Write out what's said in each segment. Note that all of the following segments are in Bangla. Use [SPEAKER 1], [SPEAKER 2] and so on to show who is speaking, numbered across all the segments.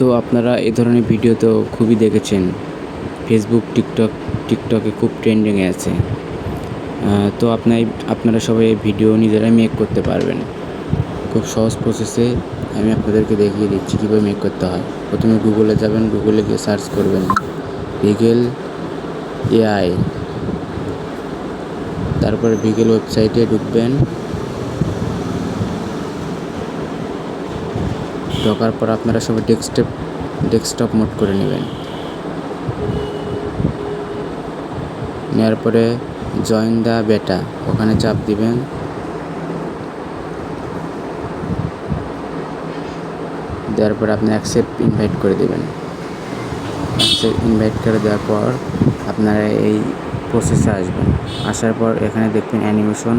[SPEAKER 1] তো আপনারা এ ধরনের ভিডিও তো খুবই দেখেছেন। ফেসবুক টিকটক টিকটকে খুব ট্রেন্ডিংয়ে আছে। তো আপনাই, আপনারা সবাই এই ভিডিও নিজেরাই মেক করতে পারবেন। খুব সহজ প্রসেসে আমি আপনাদেরকে দেখিয়ে দিচ্ছি কীভাবে মেক করতে হয়। প্রথমে গুগলে যাবেন গুগলে গিয়ে সার্চ করবেন। ভিগেল এআই তারপরে ভিগেল ওয়েবসাইটে ঢুকবেন। ঢোকার পর আপনারা সবাই ডেস্কটপ ডেস্কটপ মোড করে নেবেন। নেওয়ার পরে জয়েন দ্য বেটা ওখানে চাপ দিবেন। দেওয়ার পর আপনি অ্যাকসেপ্ট ইনভাইট করে দেবেন। অ্যাকসেপ্ট ইনভাইট করে দেওয়ার পর আপনারা এই প্রসেসে আসবেন। আসার পর এখানে দেখবেন অ্যানিমেশন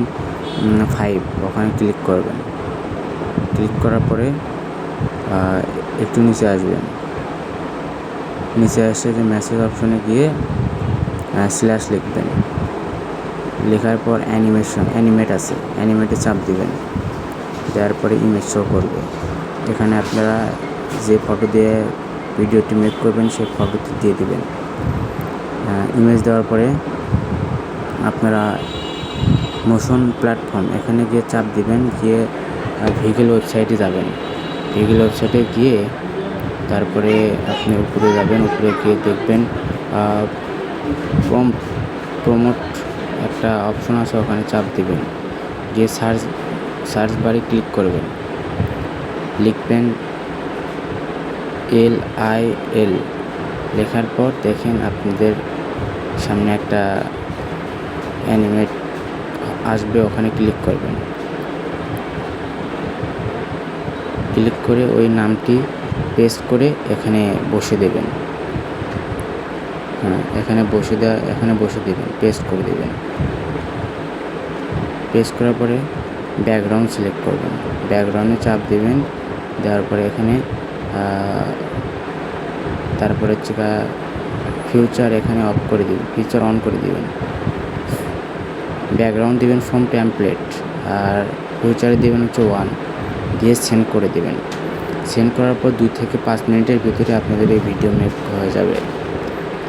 [SPEAKER 1] ফাইভ ওখানে ক্লিক করবেন। ক্লিক করার পরে একটু নিচে আসবেন। নিচে এসে যে মেসেজ অপশনে গিয়ে স্ল্যাশ লিখবেন। লেখার পর অ্যানিমেশন অ্যানিমেট আছে। অ্যানিমেটে চাপ দিবেন। দেওয়ার পরে ইমেজ শো করবে। এখানে আপনারা যে ফটো দিয়ে ভিডিওটি মেক করবেন, সেই ফটোটি দিয়ে দিবেন। ইমেজ দেওয়ার পরে আপনারা মোশন প্ল্যাটফর্ম এখানে গিয়ে চাপ দিবেন, গিয়ে ভেহিকেল ওয়েবসাইটে যাবেন। ভিগেল ওয়েবসাইটে গিয়ে তারপরে আপনি উপরে যাবেন, উপরে গিয়ে দেখবেন প্রমোট একটা অপশন আছে, ওখানে চাপ দিবেন। গিয়ে সার্চ সার্চ বারে ক্লিক করবেন। লিখবেন এল আই এল লেখার পর দেখেন আপনাদের সামনে একটা অ্যানিমেট আসবে, ওখানে ক্লিক করবেন। ক্লিক করে ওই নামটি পেস্ট করে এখানে বসে দেবেন। হ্যাঁ এখানে বসে দেওয়া এখানে বসে দেবেন, পেস্ট করে দেবেন। পেস্ট করার পরে ব্যাকগ্রাউন্ড সিলেক্ট করবেন। ব্যাকগ্রাউন্ডে চাপ দেবেন, দেওয়ার পরে এখানে তারপরে হচ্ছে ফিউচার এখানে অফ করে দিবেন ফিউচার অন করে দিবেন। ব্যাকগ্রাউন্ড দিবেন ফ্রম ট্যাম্পলেট আর ফিউচারে দিবেন হচ্ছে ওয়ান দিয়ে সেন্ড করে দেবেন। সেন্ড করার পর দুই থেকে পাঁচ মিনিটের ভিতরে আপনাদের এই ভিডিও মেক হয়ে যাবে।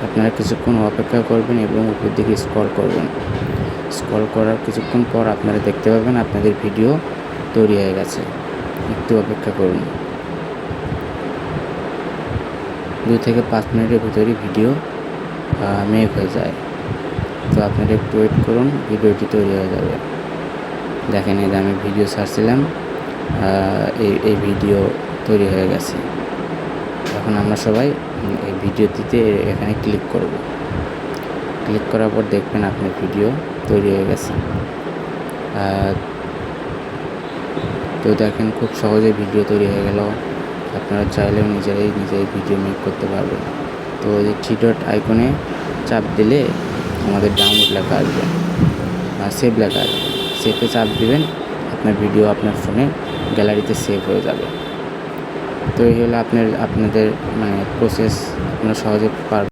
[SPEAKER 1] আপনারা কিছুক্ষণ অপেক্ষা করবেন এবং উপর দিকে স্ক্রল করবেন। স্ক্রল করার কিছুক্ষণ পর আপনারা দেখতে পাবেন আপনাদের ভিডিও তৈরি হয়ে গেছে। একটু অপেক্ষা করুন। দুই থেকে পাঁচ মিনিটের ভিতরে ভিডিও মেক হয়ে যায়। তো আপনারা একটু ওয়েট করুন ভিডিওটি তৈরি হয়ে যাবে। দেখেন যে আমি ভিডিও আহ, এই এই ভিডিও তৈরি হয়ে গেছে। এখন আমরা সবাই এই ভিডিওটিতে এখানে ক্লিক করব। ক্লিক করার পর দেখবেন আপনার ভিডিও তৈরি হয়ে গেছে। তো দেখেন খুব সহজে ভিডিও তৈরি হয়ে গেল। আপনারা চাইলেও নিজেরাই নিজেরাই ভিডিও মেক করতে পারবেন। তো ওই যে থ্রি ডট আইকনে চাপ দিলে আমাদের ডাউনলোড লেখা আসবে। সেভ লেখা আসবে। সেভে চাপ দিবেন, আপনার ভিডিও আপনার ফোনে গ্যালারিতে সেভ হয়ে যাবে। তো এই হলো আপনার আপনাদের মানে প্রসেস আপনারা সহজে পার